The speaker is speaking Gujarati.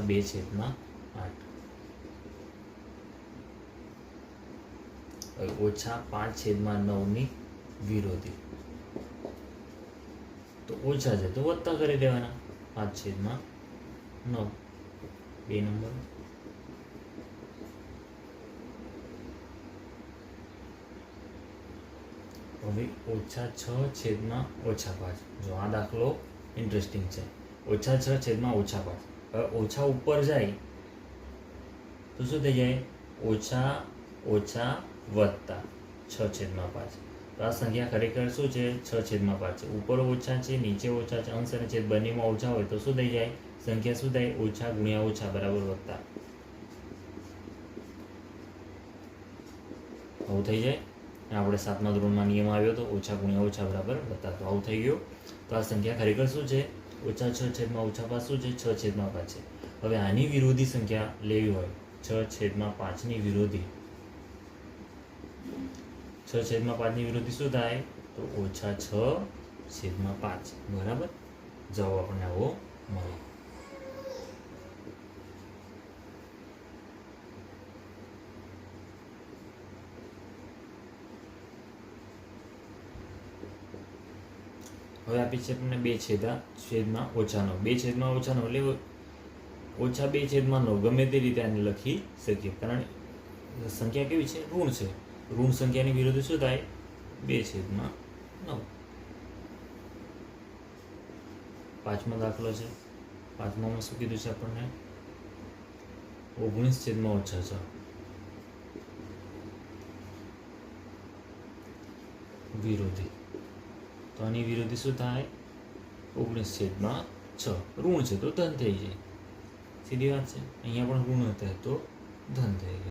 બે છેદમાં આઠ. ઓછા પાંચ છેદમાં નવની વિરોધી. તો ઓછા છે, તો વત્તા કરી દેવાના. પાંચ છેદમાં નવ. બે નંબર. હવે ઓછા છ છેદમાં ઓછા પાંચ. જો આ દાખલો ઇન્ટરેસ્ટિંગ છે. ઓછા છ છેદમાં ઓછા પાંચ. ઓછા ઉપર જાય તો શું થઈ જાય ઓછા ઓછા વધતા છ છેદમાં પાંચ તો આ સંખ્યા ખરેખર શું છે છ છેદમાં પાંચ છે ઉપર ઓછા છે નીચે ઓછા છે અંશ અને છેદ બંનેમાં ઓછા હોય તો શું થઈ જાય સંખ્યા શું થાય ઓછા ગુણ્યા ઓછા બરાબર વધતા આવું થઈ જાય? આપણે સાતમા ધોરણમાં નિયમ આવ્યો તો ઓછા ગુણ્યા ઓછા બરાબર વધતા તો આવું થઈ ગયું. તો આ સંખ્યા ખરેખર શું છે? ઓછા છ છેદમાં ઓછા પાંચ, શું છે? છ છેદમાં પાંચ છે. હવે આની વિરોધી સંખ્યા લેવી હોય, છ છેદમાં પાંચની વિરોધી. છ છેદમાં પાંચની વિરોધી શું થાય? તો ઓછા છ છેદમાં પાંચ. બરાબર? જવાબ આપણને આવો મળે. હવે આપી છે તમને બે છેદા, છેદમાં ઓછાનો. બે છેદમાં ઓછા નવ એટલે ઓછા બે છેદમાં નવ ગમે તે રીતે આને લખી શકીએ. કારણ સંખ્યા કેવી છે? ઋણ છે. ઋણ સંખ્યાની વિરુદ્ધ શું થાય? બે છેદમાં નવ. પાંચમો દાખલો છે. પાંચમામાં શું કીધું છે આપણને? ઓગણીસ છેદમાં ઓછા છ. વિરોધી. તો આની વિરોધી શું થાય? ઓગણીસ છેદમાં છ. ઋણ છે તો ધન થઈ જાય. સીધી વાત છે? અહીંયા પણ ઋણ હતા તો ધન થઈ જાય.